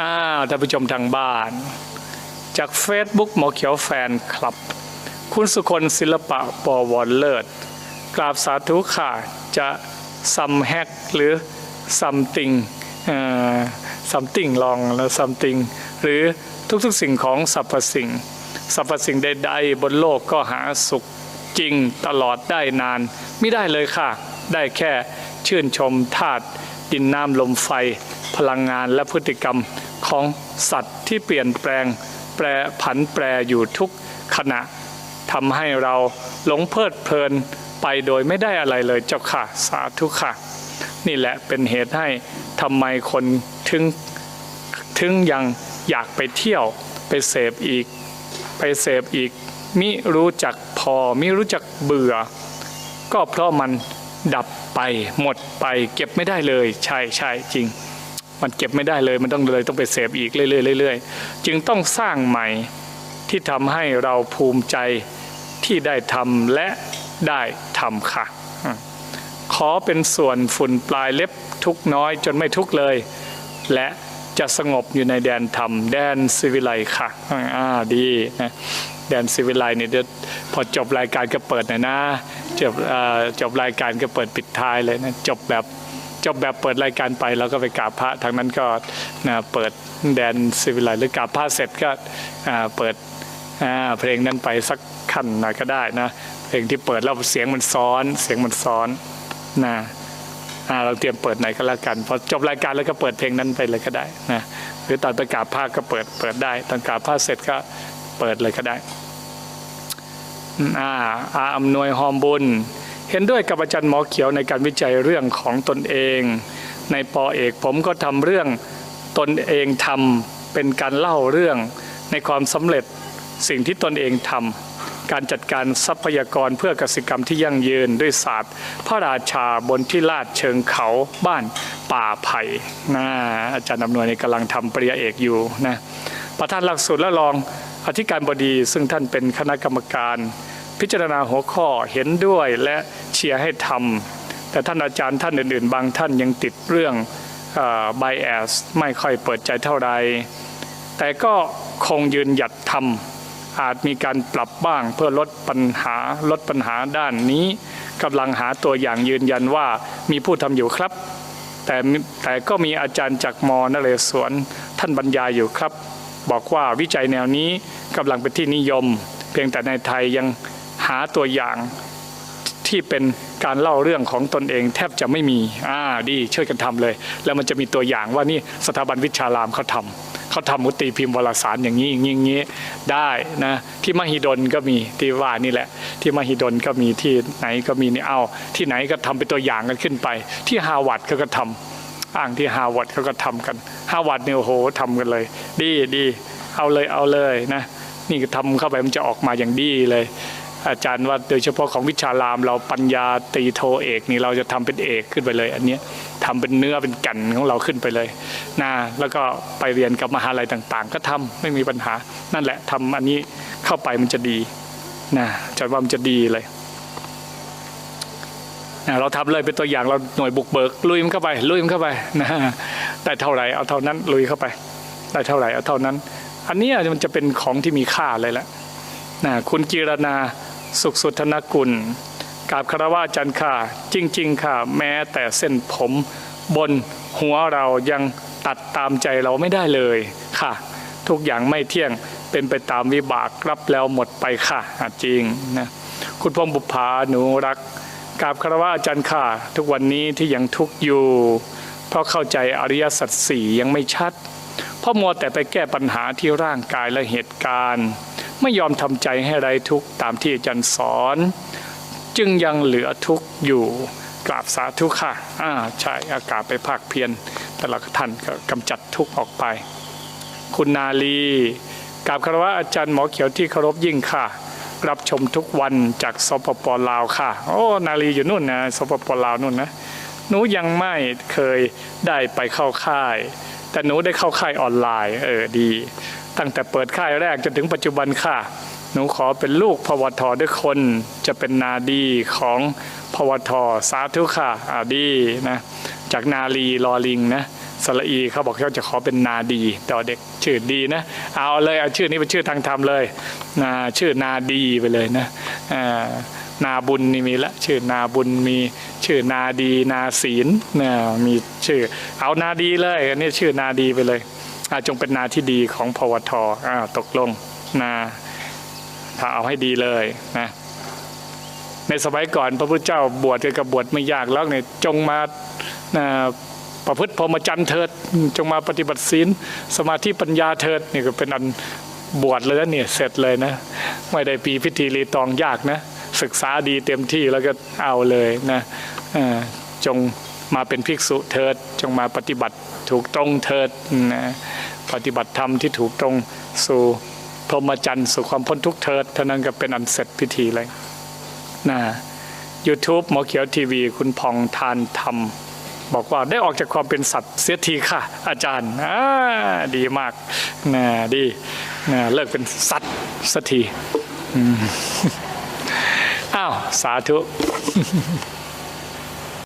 อ้าวท่านผู้ชมทางบ้าน จาก Facebook หมอเขียวแฟนคลับ คุณสุคนศิลปะปวรเลิศกราบสาธุค่ะจะซัมแฮกหรือซัมติงซัมติงลองแล้วซัมติงหรือทุกๆสิ่งของสรรพสิ่งสรรพสิ่งใดๆ บนโลกก็หาสุขจริงตลอดได้นาน ไม่ได้เลยค่ะ ได้แค่ชื่นชมธาตุดินน้ำลมไฟ พลังงานและพฤติกรรม ของสัตว์ที่เปลี่ยนแปลงแปรผันแปรอยู่ทุกขณะทำให้เราหลงเพลิดเพลินไปโดยไม่ได้อะไรเลยเจ้าค่ะ สาธุค่ะ นี่แหละเป็นเหตุให้ทำไมคนถึงถึงยังอยากไปเที่ยวไปเสพอีก ไปเสพอีก มิรู้จักพอมิรู้จักเบื่อ ก็เพราะมันดับไปหมดไปเก็บไม่ได้เลย ใช่ใช่จริง มันเก็บไม่ได้เลย มันต้องเลยต้องไปเสพอีกเรื่อยๆเรื่อยๆจึงต้องสร้างใหม่ที่ทำให้เราภูมิใจที่ได้ทำและได้ทำค่ะ ขอเป็นส่วนฝุ่นปลายเล็บทุกน้อยจนไม่ทุกเลย และจะสงบอยู่ในแดนธรรม แดนสิวิไลค่ะอ่าดีนะแดนสิวิไลเนี่ยพอจบรายการก็เปิดหน่อยนะจบจบรายการก็เปิดปิดท้ายเลยนะจบแบบ จบแบบเปิดรายการไปแล้วก็ไปกราบพระทางนั้นก็นะเปิดแดนสิวิไลหรือกราบพระเสร็จก็เปิดเพลงนั้นไปสักขั้นหน่อยก็ได้นะเพลงที่เปิดแล้วเสียงมันซ้อนเสียงมันซ้อนนะเราเตรียมเปิดไหนก็แล้วกันพอจบรายการแล้วก็เปิดเพลงนั้นไปเลยก็ได้นะหรือตอนไปกราศภาคก็เปิดเปิดได้ตอนกราบภาคเสร็จก็เปิดเลยก็ได้อาอาอำนวยหอมบุญ เห็นด้วยกับอาจารย์หมอเขียวในการวิจัยเรื่องของตนเอง ในปอเอกผมก็ทำเรื่องตนเองทำเป็นการเล่าเรื่องในความสำเร็จสิ่งที่ตนเองทำการจัดการทรัพยากรเพื่อกสิกรรมที่ยั่งยืนด้วยศาสตร์ พระราชาบนที่ลาดเชิงเขาบ้านป่าไผ่นะอาจารย์อำนวยในกำลังทำปริญญาเอกอยู่นะประธานหลักสูตรและรองอธิการบดีซึ่งท่านเป็นคณะกรรมการ พิจารณาหัวข้อเห็นด้วยและเชียร์ให้ทำแต่ท่านอาจารย์ท่านอื่นๆ บางท่านยังติดเรื่องไบแอสไม่ค่อยเปิดใจเท่าไรแต่ก็คงยืนหยัดทำอาจมีการปรับบ้างเพื่อลดปัญหาลดปัญหาด้านนี้กำลังหาตัวอย่างยืนยันว่ามีผู้ทำอยู่ครับ แต่แต่ก็มีอาจารย์จากมนเรศวรท่านบรรยายอยู่ครับ บอกว่าวิจัยแนวนี้กำลังเป็นที่นิยม เพียงแต่ในไทยยังาตัวอย่างที่เป็นการเล่าเรื่องของตนเองแทบจะไม่มี อ่า ดี ช่วยกันทำเลย แล้วมันจะมีตัวอย่างว่านี่สถาบันวิชารามเขาทำเขาทำมุติพิมพ์วารสารอย่างนี้อย่างนี้ได้นะ ที่มหิดลก็มีที่ว่านี่แหละ ที่มหิดลก็มีที่ไหนก็มีนี่เอาที่ไหนก็ทำเป็นตัวอย่างกันขึ้นไป ที่ฮาวาดเขาก็ทำอ้างที่ฮาวาดเขาก็ทำกันฮาวาดเนี่ยโอ้โหทำกันเลย ดีดีเอาเลยเอาเลยนะนี่ก็ทำเข้าไปมันจะออกมาอย่างดีเลย อาจารย์ว่าโดยเฉพาะของวิชารามเราปัญญาตีโทเอกนี่เราจะทำเป็นเอกขึ้นไปเลย อันนี้ทำเป็นเนื้อเป็นกันของเราขึ้นไปเลยนะแล้วก็ไปเรียนกับมหาลัยต่างๆ ก็ทำไม่มีปัญหา นั่นแหละทำอันนี้เข้าไปมันจะดีนะจนว่ามันจะดีเลยนะเราทำเลยเป็นตัวอย่างเราหน่วยบุกเบิกลุยมันเข้าไปลุยมันเข้าไปนะได้เท่าไหร่เอาเท่านั้นลุยเข้าไป ได้เท่าไหร่เอาเท่านั้น อันนี้มันจะเป็นของที่มีค่าเลยแหละนะคุณกีรณา สุขสุทธนกุลกราบคารวะอาจารย์ค่ะ จริง ๆ ค่ะ แม้แต่เส้นผมบนหัวเรายังตัดตามใจเราไม่ได้เลยค่ะ ทุกอย่างไม่เที่ยงเป็นไปตามวิบากรับแล้วหมดไปค่ะจริงนะคุณพงบุภาหนูรักกราบคารวะอาจารย์ค่ะ ทุกวันนี้ที่ยังทุกข์อยู่ เพราะเข้าใจอริยสัจสี่ยังไม่ชัด เพราะมัวแต่ไปแก้ปัญหาที่ร่างกายและเหตุการณ์ ไม่ยอมทำใจให้ไรทุกตามที่อาจารย์สอน จึงยังเหลือทุกอยู่กราบสาธุค่ะอ่าใช่อากาศไปภาคเพียรแต่ละท่านก็กำจัดทุกออกไป คุณนาลีกราบคารวะอาจารย์หมอเขียวที่เคารพยิ่งค่ะ รับชมทุกวันจากสปปลาวค่ะ โอ้นาลีอยู่นู่นนะสปปลาวนู่นนะหนูยังไม่เคยได้ไปเข้าค่าย แต่หนูได้เข้าค่ายออนไลน์ เออดี ตั้งแต่เปิดค่ายแรกจนถึงปัจจุบันค่ะ หนูขอเป็นลูกพวทด้วยคน จะเป็นนาดีของพวทสาธุค่ะอาดีนะจากนาลีลอลิงนะสระอีเขาบอกเขาจะขอเป็นนาดีต่อเด็กชื่อดีนะ เอาเลยเอาชื่อนี้เป็นชื่อทางธรรมเลยนาชื่อนาดีไปเลยนะนาบุญนี่มีละชื่อนาบุญมีชื่อนาดีนาศีลนะมีชื่อ เอานาดีเลยอันนี้ชื่อนาดีไปเลย จงเป็นนาที่ดีของพวทอ่าตกลงนาถ้าเอาให้ดีเลยนะในสมัยก่อนพระพุทธเจ้าบวชกันกับบวชไม่ยากแล้วเนี่ยจงมานะประพฤติพรหมจรรย์เถิด จงมาปฏิบัติศีลสมาธิปัญญาเถิดนี่ก็เป็นอันบวชเลยนะเนี่ยเสร็จเลยนะไม่ได้ปีพิธีรีตองยากนะ ศึกษาดีเต็มที่แล้วก็เอาเลยนะจงมาเป็นภิกษุเถิด จงมาปฏิบัติ ถูกตรงเถิดนะปฏิบัติธรรมที่ถูกตรงสู่พรหมจรรย์สู่ความพ้นทุกข์เถิดเท่านั้นก็เป็นอันเสร็จพิธีเลยนะ YouTube หมอเขียวทีวี คุณพองทานธรรม บอกว่าได้ออกจากความเป็นสัตว์เสียทีค่ะ อาจารย์ดีมากนะดีนะเลิกเป็นสัตว์สักทีอ้าว สาธุ